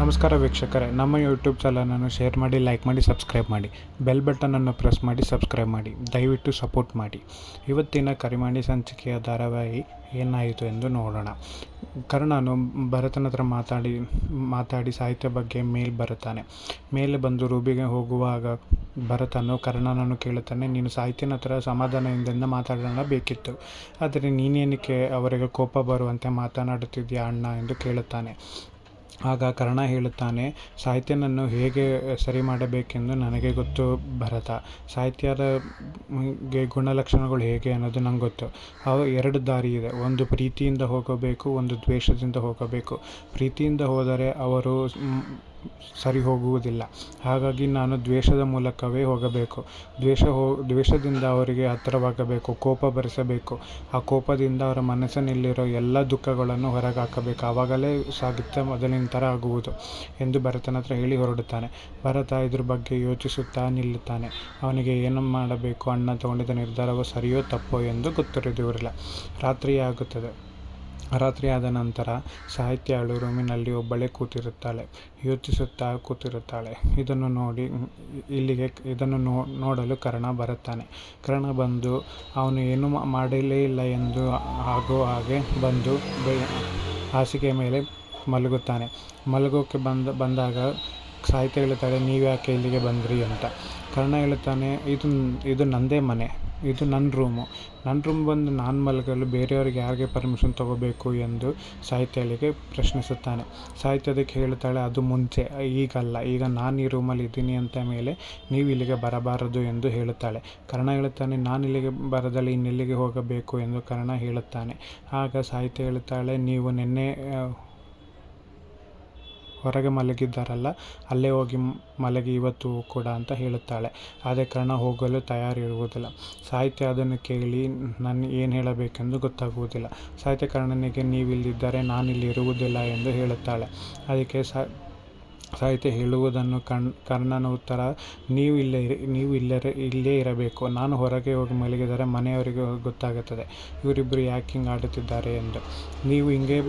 ನಮಸ್ಕಾರ ವೀಕ್ಷಕರೇ, ನಮ್ಮ ಯೂಟ್ಯೂಬ್ ಚಾನಲನ್ನು ಶೇರ್ ಮಾಡಿ ಲೈಕ್ ಮಾಡಿ ಸಬ್ಸ್ಕ್ರೈಬ್ ಮಾಡಿ. ಬೆಲ್ ಬಟನನ್ನು ಪ್ರೆಸ್ ಮಾಡಿ ಸಬ್ಸ್ಕ್ರೈಬ್ ಮಾಡಿ. ದಯವಿಟ್ಟು ಸಪೋರ್ಟ್ ಮಾಡಿ. ಇವತ್ತಿನ ಕರಿಮಾಣಿ ಸಂಚಿಕೆಯ ಧಾರಾವಾಹಿ ಏನಾಯಿತು ಎಂದು ನೋಡೋಣ. ಕರ್ಣನು ಭರತನ ಹತ್ರ ಮಾತಾಡಿ ಮಾತಾಡಿ ಸಾಹಿತ್ಯ ಬಗ್ಗೆ ಮೇಲ್ ಬರುತ್ತಾನೆ. ಮೇಲೆ ಬಂದು ರೂಬಿಗೆ ಹೋಗುವಾಗ ಭರತನು ಕರ್ಣನನ್ನು ಕೇಳುತ್ತಾನೆ, ನೀನು ಸಾಹಿತ್ಯನ ಹತ್ರ ಸಮಾಧಾನದಿಂದ ಮಾತಾಡೋಣ ಬೇಕಿತ್ತು. ಆದರೆ ನೀನೇನಕ್ಕೆ ಅವರಿಗೆ ಕೋಪ ಬರುವಂತೆ ಮಾತನಾಡುತ್ತಿದ್ದೀಯ ಅಣ್ಣ? ಎಂದು ಕೇಳುತ್ತಾನೆ. ಆಗ ಕರ್ಣ ಹೇಳುತ್ತಾನೆ, ಸಾಹಿತ್ಯನನ್ನು ಹೇಗೆ ಸರಿ ಮಾಡಬೇಕೆಂದು ನನಗೆ ಗೊತ್ತು, ಭರತ. ಸಾಹಿತ್ಯದ ಗೆ ಗುಣಲಕ್ಷಣಗಳು ಹೇಗೆ ಅನ್ನೋದು ನಂಗೆ ಗೊತ್ತು. ಅವು ಎರಡು ದಾರಿ ಇದೆ. ಒಂದು ಪ್ರೀತಿಯಿಂದ ಹೋಗಬೇಕು, ಒಂದು ದ್ವೇಷದಿಂದ ಹೋಗಬೇಕು. ಪ್ರೀತಿಯಿಂದ ಹೋದರೆ ಅವರು ಸರಿ ಹೋಗುವುದಿಲ್ಲ ಹಾಗಾಗಿ ನಾನು ದ್ವೇಷದ ಮೂಲಕವೇ ಹೋಗಬೇಕು. ದ್ವೇಷ ಹೋ, ದ್ವೇಷದಿಂದ ಅವರಿಗೆ ಹತ್ತಿರವಾಗಬೇಕು ಕೋಪ ಬರೆಸಬೇಕು. ಆ ಕೋಪದಿಂದ ಅವರ ಮನಸ್ಸಿನಲ್ಲಿರೋ ಎಲ್ಲ ದುಃಖಗಳನ್ನು ಹೊರಗೆ ಹಾಕಬೇಕು ಆವಾಗಲೇ ಸಾಗಿತ್ತ ಮೊದಲಿನ ಥರ ಆಗುವುದು ಎಂದು ಭರತನ ಹತ್ರ ಹೇಳಿ ಹೊರಡುತ್ತಾನೆ. ಭರತ ಇದ್ರ ಬಗ್ಗೆ ಯೋಚಿಸುತ್ತಾ ನಿಲ್ಲುತ್ತಾನೆ. ಅವನಿಗೆ ಏನು ಮಾಡಬೇಕು? ಅಣ್ಣ ತಗೊಂಡಿದ್ದ ನಿರ್ಧಾರವು ಸರಿಯೋ ತಪ್ಪೋ ಎಂದು ಗೊತ್ತಿರೋದಿರಲಿಲ್ಲ. ರಾತ್ರಿ ಆಗುತ್ತದೆ. ರಾತ್ರಿ ಆದ ನಂತರ ಸಾಹಿತ್ಯಾಳು ರೂಮಿನಲ್ಲಿ ಒಬ್ಬಳೇ ಕೂತಿರುತ್ತಾಳೆ. ಯೋಚಿಸುತ್ತಾ ಕೂತಿರುತ್ತಾಳೆ. ಇದನ್ನು ನೋಡಿ, ಇಲ್ಲಿಗೆ ಇದನ್ನು ನೋ, ನೋಡಲು ಕರ್ಣ ಬರುತ್ತಾನೆ. ಕರ್ಣ ಬಂದು, ಅವನು ಏನೂ ಮಾಡಲೇ ಇಲ್ಲ ಎಂದು ಆಗೋ ಹಾಗೆ ಬಂದು ಹಾಸಿಗೆ ಮೇಲೆ ಮಲಗುತ್ತಾನೆ. ಮಲಗೋಕ್ಕೆ ಬಂದ, ಬಂದಾಗ ಸಾಹಿತ್ಯ ಹೇಳುತ್ತಾಳೆ ನೀವು ಯಾಕೆ ಇಲ್ಲಿಗೆ ಬಂದ್ರಿ ಅಂತ. ಕರ್ಣ ಹೇಳುತ್ತಾನೆ, ಇದು ಇದು ನನ್ನದೇ ಮನೆ. ಇದು ನನ್ನ ರೂಮು. ನನ್ನ ರೂಮ್ ಬಂದು ನಾನು ಮಲಗಲು ಬೇರೆಯವ್ರಿಗೆ ಯಾರಿಗೆ ಪರ್ಮಿಷನ್ ತಗೋಬೇಕು ಎಂದು ಸಾಹಿತ್ಯಳಿಗೆ ಪ್ರಶ್ನಿಸುತ್ತಾನೆ. ಸಾಹಿತ್ಯ ಅದಕ್ಕೆ ಅದು ಮುಂಚೆ, ಈಗಲ್ಲ. ಈಗ ನಾನು ಈ ರೂಮಲ್ಲಿ ಇದ್ದೀನಿ ಅಂತ ಮೇಲೆ ನೀವು ಇಲ್ಲಿಗೆ ಬರಬಾರದು ಎಂದು ಹೇಳುತ್ತಾಳೆ. ಕರ್ಣ ಹೇಳುತ್ತಾನೆ, ನಾನು ಇಲ್ಲಿಗೆ ಬರದಲ್ಲಿ ಇನ್ನೆಲ್ಲಿಗೆ ಹೋಗಬೇಕು? ಎಂದು ಕರ್ಣ ಹೇಳುತ್ತಾನೆ. ಆಗ ಸಾಹಿತ್ಯ ಹೇಳುತ್ತಾಳೆ, ನೀವು ನಿನ್ನೆ ಹೊರಗೆ ಮಲಗಿದ್ದಾರಲ್ಲ, ಅಲ್ಲೇ ಹೋಗಿ ಮಲಗಿ ಇವತ್ತು ಕೂಡ ಅಂತ ಹೇಳುತ್ತಾಳೆ. ಆದರೆ ಕಾರಣ ಹೋಗಲು ತಯಾರಿರುವುದಿಲ್ಲ. ಸಾಹಿತ್ಯ ಅದನ್ನು ಕೇಳಿ ನಾನು ಏನು ಹೇಳಬೇಕೆಂದು ಗೊತ್ತಾಗುವುದಿಲ್ಲ. ಸಾಹಿತ್ಯ ಕರ್ಣನಿಗೆ ನೀವಿಲ್ಲಿದ್ದರೆ ನಾನಿಲ್ಲಿ ಇರುವುದಿಲ್ಲ ಎಂದು ಹೇಳುತ್ತಾಳೆ. ಅದಕ್ಕೆ ಸಾ ಸಾಹಿತ್ಯ ಹೇಳುವುದನ್ನು ಕಣ್, ಕರ್ಣನ ಉತ್ತರ, ನೀವು ಇಲ್ಲೇ ಇರಿ, ನೀವು ಇಲ್ಲೇ ಇಲ್ಲೇ ಇರಬೇಕು. ನಾನು ಹೊರಗೆ ಹೋಗಿ ಮಲಗಿದರೆ ಮನೆಯವರಿಗೆ ಗೊತ್ತಾಗುತ್ತದೆ. ಇವರಿಬ್ಬರು ಯಾಕೆ ಹಿಂಗೆ ಆಡುತ್ತಿದ್ದಾರೆ? ಎಂದು. ನೀವು ಹಿಂಗೆ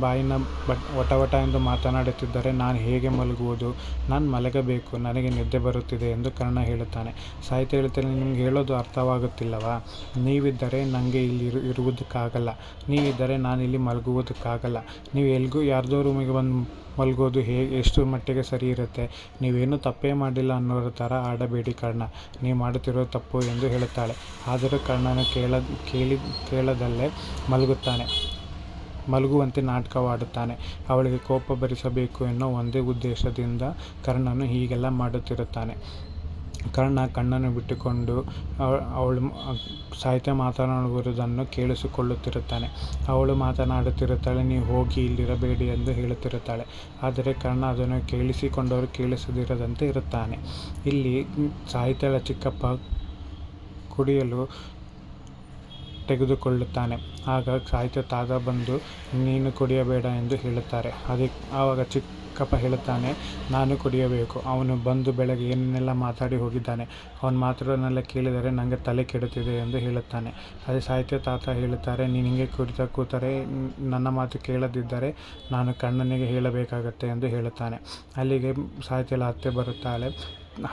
ಬಾಯಿನ ಬಟ್ ವಟ ವಟ ಎಂದು ಮಾತನಾಡುತ್ತಿದ್ದರೆ ನಾನು ಹೇಗೆ ಮಲಗುವುದು? ನಾನು ಮಲಗಬೇಕು. ನನಗೆ ನಿದ್ದೆ ಬರುತ್ತಿದೆ ಎಂದು ಕರ್ಣ ಹೇಳುತ್ತಾನೆ. ಸಾಹಿತ್ಯ ಹೇಳುತ್ತಾನೆ ನಿಮ್ಗೆ ಹೇಳೋದು ಅರ್ಥವಾಗುತ್ತಿಲ್ಲವಾ? ನೀವಿದ್ದರೆ ನನಗೆ ಇಲ್ಲಿ ಇರು, ಇರುವುದಕ್ಕಾಗಲ್ಲ. ನೀವಿದ್ದರೆ ನಾನು ಇಲ್ಲಿ ಮಲಗುವುದಕ್ಕಾಗಲ್ಲ. ನೀವು ಎಲ್ಗೂ, ಯಾರ್ದೋ ರೂಮಿಗೆ ಬಂದು ಮಲಗೋದು ಹೇಗೆ, ಎಷ್ಟು ಮಟ್ಟಿಗೆ ಸರಿ ಇರುತ್ತೆ, ನೀವೇನು ತಪ್ಪೇ ಮಾಡಿಲ್ಲ ಅನ್ನೋರ ಥರ ಆಡಬೇಡಿ ಕರ್ಣ. ನೀವು ಮಾಡುತ್ತಿರೋ ತಪ್ಪು ಎಂದು ಹೇಳುತ್ತಾಳೆ. ಆದರೂ ಕರ್ಣನ ಕೇಳ ಕೇಳಿ, ಕೇಳದಲ್ಲೇ ಮಲಗುತ್ತಾನೆ. ಮಲಗುವಂತೆ ನಾಟಕವಾಡುತ್ತಾನೆ. ಅವಳಿಗೆ ಕೋಪ ಭರಿಸಬೇಕು ಎನ್ನೋ ಒಂದೇ ಉದ್ದೇಶದಿಂದ ಕರ್ಣನು ಹೀಗೆಲ್ಲ ಮಾಡುತ್ತಿರುತ್ತಾನೆ. ಕರ್ಣ ಕಣ್ಣನ್ನು ಬಿಟ್ಟುಕೊಂಡು ಅವಳು ಸಾಹಿತ್ಯ ಮಾತನಾಡುವುದನ್ನು ಕೇಳಿಸಿಕೊಳ್ಳುತ್ತಿರುತ್ತಾನೆ ಅವಳು ಮಾತನಾಡುತ್ತಿರುತ್ತಾಳೆ, ನೀವು ಹೋಗಿ ಇಲ್ಲಿರಬೇಡಿ ಎಂದು ಹೇಳುತ್ತಿರುತ್ತಾಳೆ. ಆದರೆ ಕರ್ಣ ಅದನ್ನು ಕೇಳಿಸಿಕೊಂಡವರು ಕೇಳಿಸದಿರದಂತೆ ಇರುತ್ತಾನೆ. ಇಲ್ಲಿ ಸಾಹಿತ್ಯದ ಚಿಕ್ಕಪ್ಪ ಕುಡಿಯಲು ತೆಗೆದುಕೊಳ್ಳುತ್ತಾನೆ. ಆಗ ಸಾಹಿತ್ಯ ತಾತ ಬಂದು, ನೀನು ಕುಡಿಯಬೇಡ ಎಂದು ಹೇಳುತ್ತಾರೆ. ಅದಕ್ಕೆ ಆವಾಗ ಚಿಕ್ಕಪ್ಪ ಹೇಳುತ್ತಾನೆ, ನಾನು ಕುಡಿಯಬೇಕು. ಅವನು ಬಂದು ಬೆಳಗ್ಗೆ ಏನನ್ನೆಲ್ಲ ಮಾತಾಡಿ ಹೋಗಿದ್ದಾನೆ, ಅವನು ಮಾತುಗಳನ್ನೆಲ್ಲ ಕೇಳಿದರೆ ನನಗೆ ತಲೆ ಕೆಡುತ್ತಿದೆ ಎಂದು ಹೇಳುತ್ತಾನೆ. ಅದೇ ಸಾಹಿತ್ಯ ತಾತ ಹೇಳುತ್ತಾರೆ, ನೀನು ಹಿಂಗೆ ಕುಡಿತಾ ಕೂತರೆ ನನ್ನ ಮಾತು ಕೇಳದಿದ್ದರೆ ನಾನು ಕಣ್ಣನಿಗೆ ಹೇಳಬೇಕಾಗತ್ತೆ ಎಂದು ಹೇಳುತ್ತಾನೆ. ಅಲ್ಲಿಗೆ ಸಾಹಿತ್ಯ ಅತ್ತೆ ಬರುತ್ತಾಳೆ.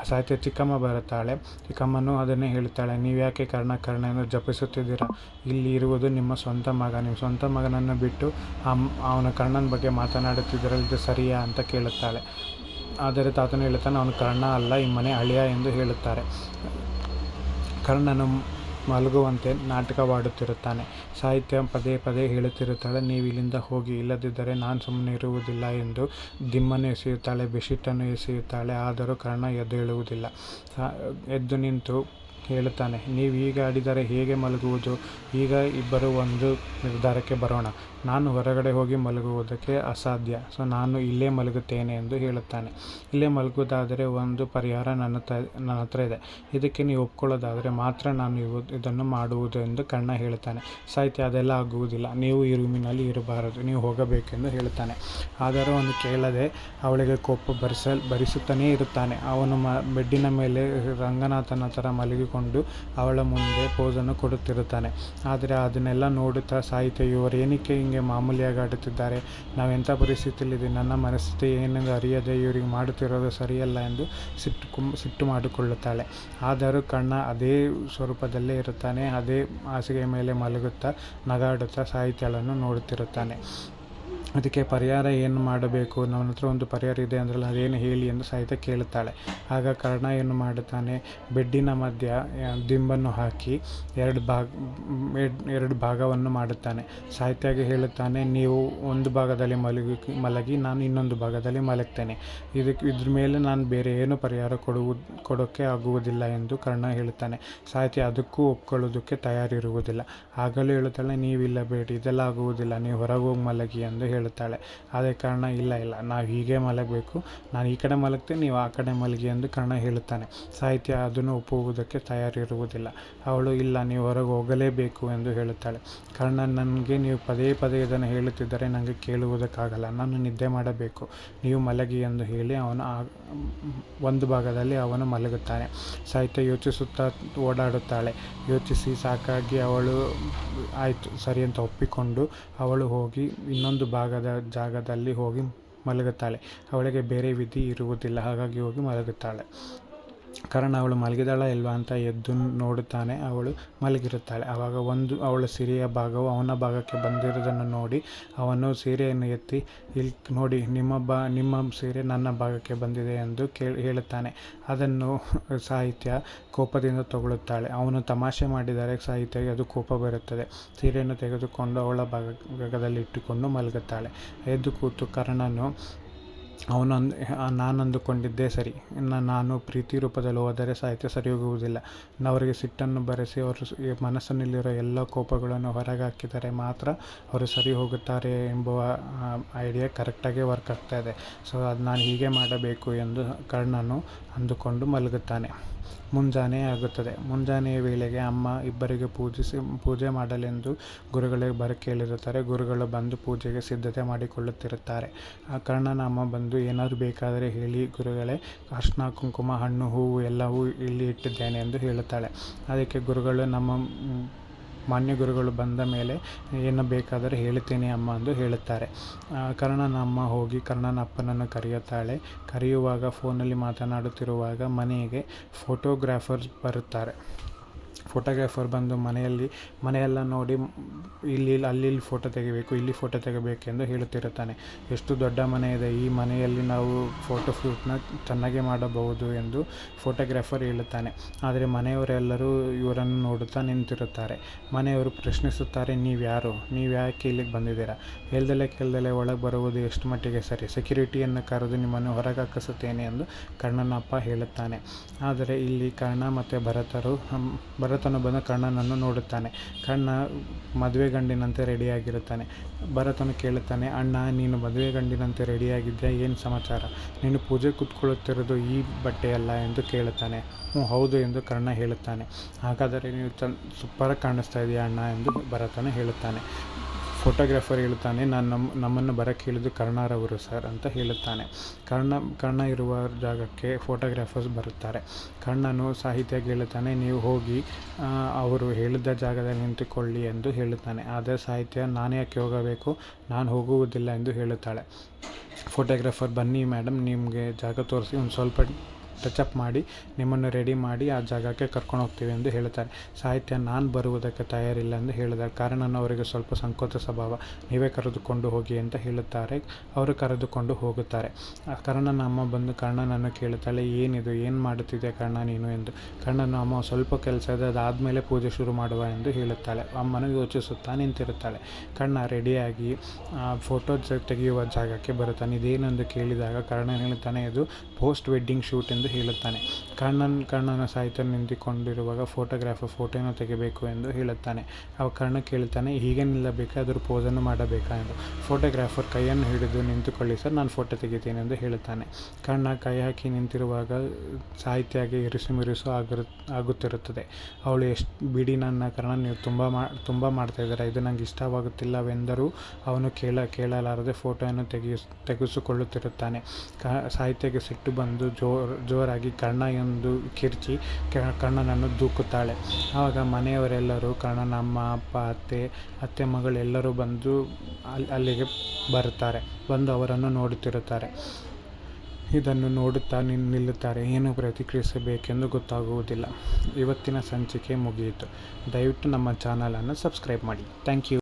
ಸಾಹಿತ್ಯ ಚಿಕ್ಕಮ್ಮ ಬರುತ್ತಾಳೆ. ಚಿಕ್ಕಮ್ಮನೂ ಅದನ್ನೇ ಹೇಳ್ತಾಳೆ ನೀವು ಯಾಕೆ ಕರ್ಣ ಕರ್ಣ ಎಂದು ಜಪಿಸುತ್ತಿದ್ದೀರಾ? ಇಲ್ಲಿ ಇರುವುದು ನಿಮ್ಮ ಸ್ವಂತ ಮಗ. ನಿಮ್ಮ ಸ್ವಂತ ಮಗನನ್ನು ಬಿಟ್ಟು ಅವನ ಕರ್ಣನ ಬಗ್ಗೆ ಮಾತನಾಡುತ್ತಿದ್ದರಲ್ಲಿ ಇದು ಸರಿಯಾ? ಅಂತ ಕೇಳುತ್ತಾಳೆ. ಆದರೆ ತಾತನು ಹೇಳುತ್ತಾನೆ, ಅವನು ಕರ್ಣ ಅಲ್ಲ, ಈ ಮನೆ ಅಳಿಯ ಎಂದು ಹೇಳುತ್ತಾರೆ. ಕರ್ಣನು ಮಲಗುವಂತೆ ನಾಟಕವಾಡುತ್ತಿರುತ್ತಾನೆ. ಸಾಹಿತ್ಯ ಪದೇ ಪದೇ ಹೇಳುತ್ತಿರುತ್ತಾಳೆ ನೀವು ಇಲ್ಲಿಂದ ಹೋಗಿ ಇಲ್ಲದಿದ್ದರೆ ನಾನು ಸುಮ್ಮನೆ ಇರುವುದಿಲ್ಲ ಎಂದು ದಿಮ್ಮನ್ನು ಎಸೆಯುತ್ತಾಳೆ ಬೆಶಿಟನ್ನು ಎಸೆಯುತ್ತಾಳೆ, ಆದರೂ ಕರ್ಣ ಎದ್ದೇಳುವುದಿಲ್ಲ. ಎದ್ದು ನಿಂತು ಹೇಳುತ್ತಾನೆ, ನೀವು ಈಗ ಆಡಿದರೆ ಹೇಗೆ ಮಲಗುವುದು? ಈಗ ಇಬ್ಬರು ಒಂದು ನಿರ್ಧಾರಕ್ಕೆ ಬರೋಣ. ನಾನು ಹೊರಗಡೆ ಹೋಗಿ ಮಲಗುವುದಕ್ಕೆ ಅಸಾಧ್ಯ. ಸೊ, ನಾನು ಇಲ್ಲೇ ಮಲಗುತ್ತೇನೆ ಎಂದು ಹೇಳುತ್ತಾನೆ. ಇಲ್ಲೇ ಮಲಗುವುದಾದರೆ ಒಂದು ಪರಿಹಾರ ನನ್ನ ತ, ನನ್ನ ಹತ್ರ ಇದೆ. ಇದಕ್ಕೆ ನೀವು ಒಪ್ಕೊಳ್ಳೋದಾದರೆ ಮಾತ್ರ ನಾನು ಇವು, ಇದನ್ನು ಮಾಡುವುದು ಎಂದು ಕಣ್ಣ ಹೇಳುತ್ತಾನೆ. ಸಾಹಿತ್ಯ, ಅದೆಲ್ಲ ಆಗುವುದಿಲ್ಲ. ನೀವು ಈ ರೂಮಿನಲ್ಲಿ ಇರಬಾರದು. ನೀವು ಹೋಗಬೇಕೆಂದು ಹೇಳುತ್ತಾನೆ. ಆದರೂ ಅವನು ಕೇಳದೆ ಅವಳಿಗೆ ಕೋಪ ಭರಿಸಲ್ ಭರಿಸುತ್ತಾನೇ ಇರುತ್ತಾನೆ. ಅವನು ಮ, ಬೆಡ್ಡಿನ ಮೇಲೆ ರಂಗನಾಥನ ಥರ ಮಲಗಿಕೊಂಡು ಅವಳ ಮುಂದೆ ಪೋಸನ್ನು ಕೊಡುತ್ತಿರುತ್ತಾನೆ. ಆದರೆ ಅದನ್ನೆಲ್ಲ ನೋಡುತ್ತಾ ಸಾಹಿತ್ಯ, ಇವರು ಏನಕ್ಕೆ ಹಿಂಗೆ ಮಾಮೂಲಿಯಾಗಿ ಆಡುತ್ತಿದ್ದಾರೆ. ನಾವೆಂಥ ಪರಿಸ್ಥಿತಿಯಲ್ಲಿದ್ದೀವಿ ನನ್ನ ಮನಸ್ಥಿತಿ ಏನೆಂದು ಅರಿಯದೆ ಇವರಿಗೆ ಮಾಡುತ್ತಿರೋದು ಸರಿಯಲ್ಲ ಎಂದು ಸಿಟ್ಟು ಕುಂ, ಸಿಟ್ಟು ಮಾಡಿಕೊಳ್ಳುತ್ತಾಳೆ. ಆದರೂ ಕಣ್ಣ ಅದೇ ಸ್ವರೂಪದಲ್ಲೇ ಇರುತ್ತಾನೆ. ಅದೇ ಹಾಸಿಗೆ ಮೇಲೆ ಮಲಗುತ್ತಾ ನಗಾಡುತ್ತಾ ಸಾಹಿತ್ಯಗಳನ್ನು ನೋಡುತ್ತಿರುತ್ತಾನೆ. ಅದಕ್ಕೆ ಪರಿಹಾರ ಏನು ಮಾಡಬೇಕು? ನನ್ನ ಹತ್ರ ಒಂದು ಪರಿಹಾರ ಇದೆ ಅಂದ್ರಲ್ಲ, ಅದೇನು ಹೇಳಿ ಎಂದು ಸಹಿತ ಕೇಳುತ್ತಾಳೆ. ಆಗ ಕರ್ಣ ಏನು ಮಾಡುತ್ತಾನೆ? ಬೆಡ್ಡಿನ ಮಧ್ಯ ದಿಂಬನ್ನು ಹಾಕಿ ಎರಡು ಭಾಗ ಎರಡು ಭಾಗವನ್ನು ಮಾಡುತ್ತಾನೆ. ಸಾಹಿತ್ಯಾಗೆ ಹೇಳುತ್ತಾನೆ, ನೀವು ಒಂದು ಭಾಗದಲ್ಲಿ ಮಲಗಿ ಮಲಗಿ, ನಾನು ಇನ್ನೊಂದು ಭಾಗದಲ್ಲಿ ಮಲಗ್ತೇನೆ. ಇದಕ್ಕೆ ಇದ್ರ ಮೇಲೆ ನಾನು ಬೇರೆ ಏನು ಪರಿಹಾರ ಕೊಡುವುದು ಕೊಡೋಕ್ಕೆ ಆಗುವುದಿಲ್ಲ ಎಂದು ಕರ್ಣ ಹೇಳುತ್ತಾನೆ. ಸಾಹಿತ್ಯ ಅದಕ್ಕೂ ಒಪ್ಕೊಳ್ಳೋದಕ್ಕೆ ತಯಾರಿರುವುದಿಲ್ಲ. ಆಗಲೂ ಹೇಳುತ್ತಾಳೆ ನೀವಿಲ್ಲ ಬೇಡಿ ಇದೆಲ್ಲ ಆಗುವುದಿಲ್ಲ, ನೀವು ಹೊರಗೆ ಹೋಗಿ ಮಲಗಿ ಎಂದು ಹೇಳುತ್ತಾಳೆ ಅದೇ ಕಾರಣ, ಇಲ್ಲ ಇಲ್ಲ, ನಾವು ಹೀಗೆ ಮಲಗಬೇಕು. ನಾನು ಈ ಕಡೆ ಮಲಗ್ತೀನಿ, ನೀವು ಆ ಕಡೆ ಮಲಗಿ ಎಂದು ಕರ್ಣ ಹೇಳುತ್ತಾನೆ. ಸಾಹಿತ್ಯ ಅದನ್ನು ಒಪ್ಪುವುದಕ್ಕೆ ತಯಾರಿರುವುದಿಲ್ಲ. ಅವಳು, ಇಲ್ಲ, ನೀವು ಹೊರಗೆ ಹೋಗಲೇಬೇಕು ಎಂದು ಹೇಳುತ್ತಾಳೆ. ಕರ್ಣ, ನನಗೆ ನೀವು ಪದೇ ಪದೇ ಇದನ್ನು ಹೇಳುತ್ತಿದ್ದರೆ ನನಗೆ ಕೇಳುವುದಕ್ಕಾಗಲ್ಲ. ನಾನು ನಿದ್ದೆ ಮಾಡಬೇಕು. ನೀವು ಮಲಗಿ ಎಂದು ಹೇಳಿ ಅವನು ಒಂದು ಭಾಗದಲ್ಲಿ ಅವನು ಮಲಗುತ್ತಾನೆ. ಸಾಹಿತ್ಯ ಯೋಚಿಸುತ್ತಾ ಓಡಾಡುತ್ತಾಳೆ. ಯೋಚಿಸಿ ಸಾಕಾಗಿ ಅವಳು, ಆಯಿತು, ಸರಿ ಅಂತ ಒಪ್ಪಿಕೊಂಡು ಅವಳು ಹೋಗಿ ಇನ್ನೊಂದು ಭಾಗದ ಜಾಗದಲ್ಲಿ ಹೋಗಿ ಮಲಗುತ್ತಾಳೆ. ಅವಳಿಗೆ ಬೇರೆ ವಿಧಿ ಇರುವುದಿಲ್ಲ ಹಾಗಾಗಿ ಹೋಗಿ ಮಲಗುತ್ತಾಳೆ. ಕಾರಣ ಅವಳು ಮಲಗಿದಾಳ ಇಲ್ವಾ ಅಂತ ಎದ್ದು ನೋಡುತ್ತಾನೆ. ಅವಳು ಮಲಗಿರುತ್ತಾಳೆ. ಆವಾಗ ಒಂದು ಅವಳ ಸಿರಿಯ ಭಾಗವು ಅವನ ಭಾಗಕ್ಕೆ ಬಂದಿರುವುದನ್ನು ನೋಡಿ ಅವನು ಸೀರೆಯನ್ನು ಎತ್ತಿ ಇಲ್ಲಿ ನೋಡಿ, ನಿಮ್ಮ ಬಾ, ನಿಮ್ಮ ಸೀರೆ ನನ್ನ ಭಾಗಕ್ಕೆ ಬಂದಿದೆ ಎಂದು ಕೇಳಿ ಹೇಳುತ್ತಾನೆ. ಅದನ್ನು ಸಾಹಿತ್ಯ ಕೋಪದಿಂದ ತಗೊಳ್ಳುತ್ತಾಳೆ. ಅವನು ತಮಾಷೆ ಮಾಡಿದರೆ ಸಾಹಿತ್ಯಗೆ ಅದು ಕೋಪ ಬರುತ್ತದೆ. ಸೀರೆಯನ್ನು ತೆಗೆದುಕೊಂಡು ಅವಳ ಭಾಗ, ಭಾಗದಲ್ಲಿ ಇಟ್ಟುಕೊಂಡು ಮಲಗುತ್ತಾಳೆ. ಎದ್ದು ಕೂತು ಕರ್ಣನು ಅವನು ನಾನು ಅಂದುಕೊಂಡಿದ್ದೇ ಸರಿ. ಇನ್ನು ನಾನು ಪ್ರೀತಿ ರೂಪದಲ್ಲಿ ಹೋದರೆ ಸಾಹಿತ್ಯ ಸರಿ ಹೋಗುವುದಿಲ್ಲ ಅವರಿಗೆ ಸಿಟ್ಟನ್ನು ಬರೆಸಿ ಅವರು ಮನಸ್ಸಿನಲ್ಲಿರೋ ಎಲ್ಲ ಕೋಪಗಳನ್ನು ಹೊರಗೆ ಹಾಕಿದರೆ ಮಾತ್ರ ಅವರು ಸರಿ ಹೋಗುತ್ತಾರೆ ಎಂಬುವ ಐಡಿಯಾ ಕರೆಕ್ಟಾಗಿ ವರ್ಕ್ ಆಗ್ತಾ ಇದೆ. ಸೊ ಅದು ನಾನು ಹೀಗೆ ಮಾಡಬೇಕು ಎಂದು ಕರ್ಣನು ಅಂದುಕೊಂಡು ಮಲಗುತ್ತಾನೆ. ಮುಂಜಾನೆ ಆಗುತ್ತದೆ. ಮುಂಜಾನೆಯ ವೇಳೆಗೆ ಅಮ್ಮ ಇಬ್ಬರಿಗೆ ಪೂಜಿಸಿ, ಪೂಜೆ ಮಾಡಲೆಂದು ಗುರುಗಳಿಗೆ ಬರ ಕೇಳಿರುತ್ತಾರೆ ಗುರುಗಳು ಬಂದು ಪೂಜೆಗೆ ಸಿದ್ಧತೆ ಮಾಡಿಕೊಳ್ಳುತ್ತಿರುತ್ತಾರೆ. ಆ ಕರ್ಣನ ಅಮ್ಮ ಬಂದು ಏನಾದರೂ ಬೇಕಾದರೆ ಹೇಳಿ ಗುರುಗಳೇ, ಅರ್ಶಿನ, ಕುಂಕುಮ, ಹಣ್ಣು, ಹೂವು ಎಲ್ಲವೂ ಇಲ್ಲಿ ಇಟ್ಟಿದ್ದೇನೆ ಎಂದು ಹೇಳುತ್ತಾಳೆ. ಅದಕ್ಕೆ ಗುರುಗಳು, ನಮ್ಮ ಮಾನ್ಯ ಗುರುಗಳು ಬಂದ ಮೇಲೆ ಏನು ಬೇಕಾದರೆ ಹೇಳುತ್ತೇನೆ ಅಮ್ಮ ಎಂದು ಹೇಳುತ್ತಾರೆ. ಕರ್ಣನಮ್ಮ ಹೋಗಿ ಕರ್ಣನ ಅಪ್ಪನನ್ನು ಕರೆಯುತ್ತಾಳೆ. ಕರೆಯುವಾಗ, ಫೋನಲ್ಲಿ ಮಾತನಾಡುತ್ತಿರುವಾಗ ಮನೆಗೆ ಫೋಟೋಗ್ರಾಫರ್ಸ್ ಬರುತ್ತಾರೆ. ಫೋಟೋಗ್ರಾಫರ್ ಬಂದು ಮನೆಯಲ್ಲಿ ಮನೆಯೆಲ್ಲ ನೋಡಿ ಇಲ್ಲಿ ಇಲ್ಲಿ- ಅಲ್ಲಿ ಫೋಟೋ ತೆಗಿಬೇಕು ಇಲ್ಲಿ ಫೋಟೋ ತೆಗಿಬೇಕೆಂದು ಹೇಳುತ್ತಿರುತ್ತಾನೆ. ಎಷ್ಟು ದೊಡ್ಡ ಮನೆ ಇದೆ ಈ ಮನೆಯಲ್ಲಿ ನಾವು ಫೋಟೋ ಶೂಟ್ನ ಚೆನ್ನಾಗಿ ಮಾಡಬಹುದು ಎಂದು ಫೋಟೋಗ್ರಾಫರ್ ಹೇಳುತ್ತಾನೆ. ಆದರೆ ಮನೆಯವರೆಲ್ಲರೂ ಇವರನ್ನು ನೋಡುತ್ತಾ ನಿಂತಿರುತ್ತಾರೆ. ಮನೆಯವರು ಪ್ರಶ್ನಿಸುತ್ತಾರೆ ನೀವು ಯಾರು? ನೀವು ಯಾಕೆ ಇಲ್ಲಿಗೆ ಬಂದಿದ್ದೀರಾ? ಹೇಳ್ದಲೆ ಕೇಳ್ದಲೆ ಒಳಗೆ ಬರುವುದು ಎಷ್ಟು ಮಟ್ಟಿಗೆ ಸರಿ? ಸೆಕ್ಯೂರಿಟಿಯನ್ನು ಕರೆದು ನಿಮ್ಮನ್ನು ಹೊರಗೆ ಹಾಕಿಸುತ್ತೇನೆ ಎಂದು ಕರ್ಣನಪ್ಪ ಹೇಳುತ್ತಾನೆ. ಆದರೆ ಇಲ್ಲಿ ಕರ್ಣ ಮತ್ತು ಭರತರು ಹಮ್, ಭರತನು ಬಂದು ಕರ್ಣನನ್ನು ನೋಡುತ್ತಾನೆ. ಕರ್ಣ ಮದುವೆ ಗಂಡಿನಂತೆ ರೆಡಿಯಾಗಿರುತ್ತಾನೆ. ಭರತನು ಕೇಳುತ್ತಾನೆ, ಅಣ್ಣ, ನೀನು ಮದುವೆ ಗಂಡಿನಂತೆ ರೆಡಿಯಾಗಿದ್ದೆ ಏನು ಸಮಾಚಾರ? ನೀನು ಪೂಜೆ ಕೂತ್ಕೊಳ್ಳುತ್ತಿರೋದು ಈ ಬಟ್ಟೆಯಲ್ಲ? ಎಂದು ಕೇಳುತ್ತಾನೆ. ಹ್ಞೂ, ಹೌದು ಎಂದು ಕರ್ಣ ಹೇಳುತ್ತಾನೆ. ಹಾಗಾದರೆ ನೀವು ಚಂದ, ಸೂಪರಾಗಿ ಕಾಣಿಸ್ತಾ ಇದೆಯಾ ಅಣ್ಣ? ಎಂದು ಭರತನು ಹೇಳುತ್ತಾನೆ. ಫೋಟೋಗ್ರಾಫರ್ ಹೇಳುತ್ತಾನೆ ನಾನು ನಮ್ಮ ನಮ್ಮನ್ನು ಬರಕ್ಕೆ ಹೇಳಿದ್ದು ಕರ್ಣರವರು ಸರ್ ಅಂತ ಹೇಳುತ್ತಾನೆ. ಕರ್ಣ ಕರ್ಣ ಇರುವ ಜಾಗಕ್ಕೆ ಫೋಟೋಗ್ರಾಫರ್ಸ್ ಬರುತ್ತಾರೆ. ಕರ್ಣನು ಸಾಹಿತ್ಯ ಹೇಳುತ್ತಾನೆ ನೀವು ಹೋಗಿ ಅವರು ಹೇಳಿದ ಜಾಗದಲ್ಲಿ ನಿಂತುಕೊಳ್ಳಿ ಎಂದು ಹೇಳುತ್ತಾನೆ. ಆದರೆ ಸಾಹಿತ್ಯ, ನಾನು ಯಾಕೆ ಹೋಗಬೇಕು? ನಾನು ಹೋಗುವುದಿಲ್ಲ ಎಂದು ಹೇಳುತ್ತಾಳೆ. ಫೋಟೋಗ್ರಾಫರ್ ಬನ್ನಿ ಮೇಡಮ್ ನಿಮಗೆ ಜಾಗ ತೋರಿಸಿ, ಒಂದು ಸ್ವಲ್ಪ ಟಚಪ್ ಮಾಡಿ, ನಿಮ್ಮನ್ನು ರೆಡಿ ಮಾಡಿ ಆ ಜಾಗಕ್ಕೆ ಕರ್ಕೊಂಡು ಹೋಗ್ತೀವಿ ಎಂದು ಹೇಳುತ್ತಾರೆ ಸಾಹಿತ್ಯ ನಾನು ಬರುವುದಕ್ಕೆ ತಯಾರಿಲ್ಲ ಎಂದು ಹೇಳಿದ್ದಾರೆ ಕಾರಣ ಅವರಿಗೆ ಸ್ವಲ್ಪ ಸಂಕೋಚ ಸ್ವಭಾವ. ನೀವೇ ಕರೆದುಕೊಂಡು ಹೋಗಿ ಅಂತ ಹೇಳುತ್ತಾರೆ. ಅವರು ಕರೆದುಕೊಂಡು ಹೋಗುತ್ತಾರೆ. ಆ ಕರ್ಣನ ಅಮ್ಮ ಬಂದು ಕರ್ಣನನ್ನು ಕೇಳುತ್ತಾಳೆ, ಏನಿದು, ಏನು ಮಾಡುತ್ತಿದೆ ಕರ್ಣ ನೀನು? ಎಂದು. ಕರ್ಣನ, ಅಮ್ಮ, ಸ್ವಲ್ಪ ಕೆಲಸ ಇದೆ ಅದಾದಮೇಲೆ ಪೂಜೆ ಶುರು ಮಾಡುವ ಎಂದು ಹೇಳುತ್ತಾಳೆ. ಅಮ್ಮನು ಯೋಚಿಸುತ್ತಾ ನಿಂತಿರುತ್ತಾಳೆ. ಕರ್ಣ ರೆಡಿಯಾಗಿ ಫೋಟೋ ತೆಗೆಯುವ ಜಾಗಕ್ಕೆ ಬರುತ್ತಾನೆ. ಇದೇನೆಂದು ಕೇಳಿದಾಗ ಕರ್ಣ ಹೇಳುತ್ತಾನೆ ಇದು ಪೋಸ್ಟ್ ವೆಡ್ಡಿಂಗ್ ಶೂಟ್ ಎಂದು ಹೇಳುತ್ತಾನೆ. ಕರ್ಣನ್ ಕರ್ಣನ ಸಾಹಿತ್ಯ ನಿಂತಿಕೊಂಡಿರುವಾಗ ಫೋಟೋಗ್ರಾಫರ್ ಫೋಟೋನ ತೆಗೆಯಬೇಕು ಎಂದು ಹೇಳುತ್ತಾನೆ. ಅವ ಕರ್ಣ ಕೇಳುತ್ತಾನೆ, ಹೀಗೆ ನಿಲ್ಲಬೇಕಾ? ಅದರ ಪೋಸನ್ನು ಮಾಡಬೇಕಾ ಎಂದು. ಫೋಟೋಗ್ರಾಫರ್ ಕೈಯನ್ನು ಹಿಡಿದು ನಿಂತುಕೊಳ್ಳಿ, ಸರ್, ನಾನು ಫೋಟೋ ತೆಗಿತೀನಿ ಎಂದು ಹೇಳುತ್ತಾನೆ. ಕರ್ಣ ಕೈ ಹಾಕಿ ನಿಂತಿರುವಾಗ ಸಾಹಿತ್ಯಗೆ ಇರಿಸು ಮಿರಿಸು ಆಗಿರು, ಆಗುತ್ತಿರುತ್ತದೆ. ಅವಳು ಎಷ್ಟು ಬಿಡಿ ನನ್ನ ಕರ್ಣ, ನೀವು ತುಂಬ ಮಾ, ತುಂಬ ಮಾಡ್ತಾ ಇದ್ದೀರಾ? ಇದು ನನಗೆ ಇಷ್ಟವಾಗುತ್ತಿಲ್ಲವೆಂದರೂ ಅವನು ಕೇಳ, ಕೇಳಲಾರದೆ ಫೋಟೋಯನ್ನು ತೆಗೆಯ, ತೆಗೆಸಿಕೊಳ್ಳುತ್ತಿರುತ್ತಾನೆ. ಕ, ಸಾಹಿತ್ಯಕ್ಕೆ ಸಿಟ್ಟು ಬಂದು ಜೋ ಜೋರಾಗಿ ಕರ್ಣ ಎಂದು ಕಿರ್ಚಿ ಕರ್ಣನನ್ನು ದೂಕುತ್ತಾಳೆ. ಆವಾಗ ಮನೆಯವರೆಲ್ಲರೂ ಕರ್ಣನ ಅಮ್ಮ, ಅಪ್ಪ, ಅತ್ತೆ ಅತ್ತೆ ಮಗಳೆಲ್ಲರೂ ಬಂದು ಅಲ್ಲಿ ಅಲ್ಲಿಗೆ ಬರುತ್ತಾರೆ. ಬಂದು ಅವರನ್ನು ನೋಡುತ್ತಿರುತ್ತಾರೆ. ಇದನ್ನು ನೋಡುತ್ತಾ ನಿನ್ ನಿಲ್ಲುತ್ತಾರೆ. ಏನು ಪ್ರತಿಕ್ರಿಯಿಸಬೇಕೆಂದು ಗೊತ್ತಾಗುವುದಿಲ್ಲ. ಇವತ್ತಿನ ಸಂಚಿಕೆ ಮುಗಿಯಿತು. ದಯವಿಟ್ಟು ನಮ್ಮ ಚಾನಲನ್ನು ಸಬ್ಸ್ಕ್ರೈಬ್ ಮಾಡಿ. Thank you.